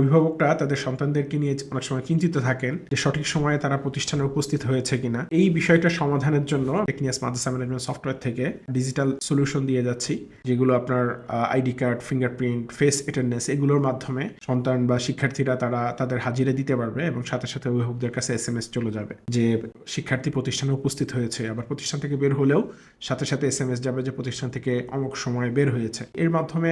অভিভাবকরা তাদের সন্তানদেরকে নিয়ে অনেক সময় চিন্তিত থাকেন যে সঠিক সময়ে তারা প্রতিষ্ঠানে উপস্থিত হয়েছে কিনা। এই বিষয়টা সমাধানের জন্য টেকনিয়াস মাদ্রাসা ম্যানেজমেন্ট সফটওয়্যার থেকে ডিজিটাল সলিউশন দিয়ে যাচ্ছি, যেগুলো আপনার ID card fingerprint face attendance এগুলোর মাধ্যমে সন্তান বা শিক্ষার্থীরা তারা তাদের হাজিরা দিতে পারবে এবং সাথে সাথে অভিভাবকদের কাছে এস এম এস চলে যাবে। যে শিক্ষার্থী প্রতিষ্ঠানে উপস্থিত হয়েছে, আবার প্রতিষ্ঠান থেকে বের হলেও সাথে সাথে এস এম এস যাবে যে প্রতিষ্ঠান থেকে অমুক সময় বের হয়েছে। এর মাধ্যমে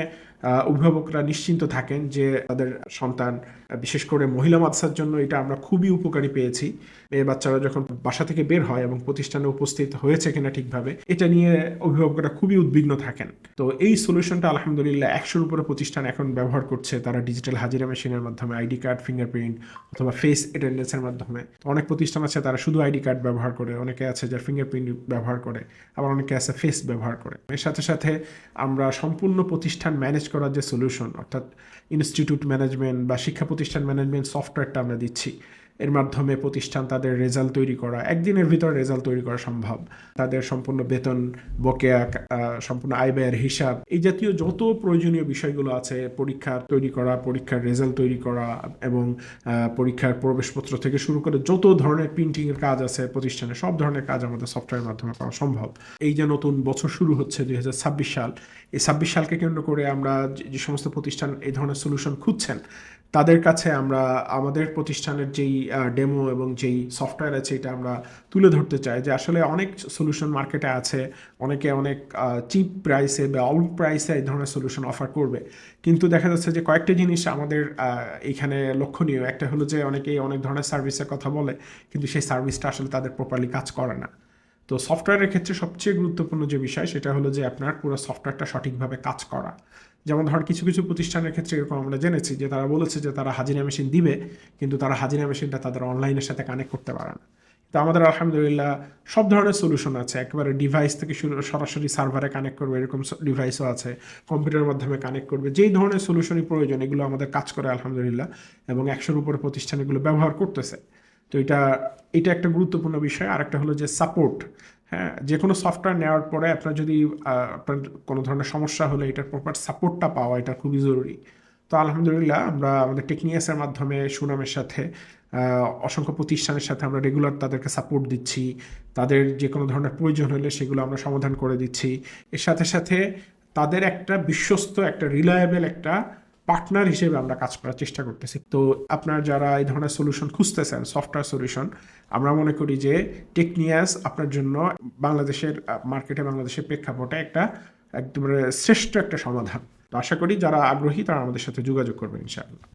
অভিভাবকরা নিশ্চিন্ত থাকেন যে তাদের সন্তান আহ, বিশেষ করে মহিলা মাদ্রাসার জন্য এটা আমরা খুবই উপকারী পেয়েছি। মেয়ে বাচ্চারা যখন বাসা থেকে বের হয় এবং প্রতিষ্ঠানে উপস্থিত হয়েছে কিনা ঠিকভাবে এটা নিয়ে অভিভাবকরা খুবই উদ্বিগ্ন থাকেন। তো এই সলিউশনটা আলহামদুলিল্লাহ একশোর উপরে প্রতিষ্ঠান এখন ব্যবহার করছে। তারা ডিজিটাল হাজিরা মেশিনের মাধ্যমে আইডি কার্ড ফিঙ্গারপ্রিন্ট অথবা ফেস অ্যাটেন্ডেন্সের মাধ্যমে। অনেক প্রতিষ্ঠান আছে তারা শুধু আইডি কার্ড ব্যবহার করে অনেকে আছে যার ফিঙ্গারপ্রিন্ট ব্যবহার করে আবার অনেকে আছে ফেস ব্যবহার করে। এর সাথে সাথে আমরা সম্পূর্ণ প্রতিষ্ঠান ম্যানেজ করার যে সলিউশন অর্থাৎ ইনস্টিটিউট ম্যানেজমেন্ট বা শিক্ষা প্রতিষ্ঠান ম্যানেজমেন্ট সফটওয়্যারটা আমরা দিচ্ছি। এর মাধ্যমে প্রতিষ্ঠান তাদের রেজাল্ট তৈরি করা, একদিনের ভিতর রেজাল্ট তৈরি করা সম্ভব। তাদের সম্পূর্ণ বেতন, বকেয়া সম্পূর্ণ আয় ব্যয়ের হিসাব, এই জাতীয় যত প্রয়োজনীয় বিষয়গুলো আছে, পরীক্ষা তৈরি করা, পরীক্ষার রেজাল্ট তৈরি করা এবং পরীক্ষার প্রবেশপত্র থেকে শুরু করে যত ধরনের প্রিন্টিংয়ের কাজ আছে প্রতিষ্ঠানে, সব ধরনের কাজ আমাদের সফটওয়্যারের মাধ্যমে করা সম্ভব। এই যে নতুন বছর শুরু হচ্ছে দুই হাজার ছাব্বিশ সাল, এই ছাব্বিশ সালকে কেন্দ্র করে আমরা যে যে সমস্ত প্রতিষ্ঠান এই ধরনের সলিউশন খুঁজছেন তাদের কাছে আমরা আমাদের প্রতিষ্ঠানের যেই ডেমো এবং যেই সফটওয়্যার আছে এটা আমরা তুলে ধরতে চাই যে আসলে অনেক সলিউশন মার্কেটে আছে, অনেকে অনেক চিপ প্রাইসে বা অল্প প্রাইসে এই ধরনের সলিউশন অফার করবে। কিন্তু দেখা যাচ্ছে যে কয়েকটা জিনিস আমাদের এখানে লক্ষণীয়। একটা হলো যে অনেকেই অনেক ধরনের সার্ভিসের কথা বলে, কিন্তু সেই সার্ভিসটা আসলে তাদের প্রপারলি কাজ করে না। তো সফটওয়্যারের ক্ষেত্রে সবচেয়ে গুরুত্বপূর্ণ যে বিষয়, সেটা হলো যে আপনার পুরো সফটওয়্যারটা সঠিকভাবে কাজ করা। যেমন ধর, কিছু কিছু প্রতিষ্ঠানের ক্ষেত্রে এরকম আমরা জেনেছি যে তারা বলেছে যে তারা হাজিরা মেশিন দিবে, কিন্তু তারা হাজিরা মেশিনটা তাদের অনলাইনের সাথে কানেক্ট করতে পারে না। তো আমাদের আলহামদুলিল্লাহ সব ধরনের সলিউশন আছে। একেবারে ডিভাইস থেকে সরাসরি সার্ভারে কানেক্ট করবে, এরকম ডিভাইসও আছে। কম্পিউটারের মাধ্যমে কানেক্ট করবে। যেই ধরনের সলিউশনই প্রয়োজন, এগুলো আমাদের কাজ করে আলহামদুলিল্লাহ এবং একশোর উপরে প্রতিষ্ঠান এগুলো ব্যবহার করতেছে। তো এটা এটা একটা গুরুত্বপূর্ণ বিষয়। আর একটা হলো যে সাপোর্ট হ্যাঁ? যে কোনো সফটওয়্যার নেওয়ার পরে আপনার যদি আপনার কোনো ধরনের সমস্যা হলে এটার প্রপার সাপোর্টটা পাওয়া এটা খুবই জরুরি। তো আলহামদুলিল্লাহ আমরা আমাদের টেকনিয়াসের মাধ্যমে সুনামের সাথে অসংখ্য প্রতিষ্ঠানের সাথে আমরা রেগুলার তাদেরকে সাপোর্ট দিচ্ছি। তাদের যে কোনো ধরনের প্রয়োজন হলে সেগুলো আমরা সমাধান করে দিচ্ছি। এর সাথে সাথে তাদের একটা বিশ্বস্ত, একটা রিলায়েবল একটা পার্টনার হিসেবে আমরা কাজ করার চেষ্টা করতেছি। তো আপনার যারা এই ধরনের সলিউশন খুঁজতেছেন সফটওয়্যার সলিউশন আমরা মনে করি যে টেকনিয়াস আপনার জন্য বাংলাদেশের মার্কেটে বাংলাদেশের প্রেক্ষাপটে একটা একদম শ্রেষ্ঠ একটা সমাধান। তো আশা করি যারা আগ্রহী তারা আমাদের সাথে যোগাযোগ করবেন ইনশাআল্লাহ।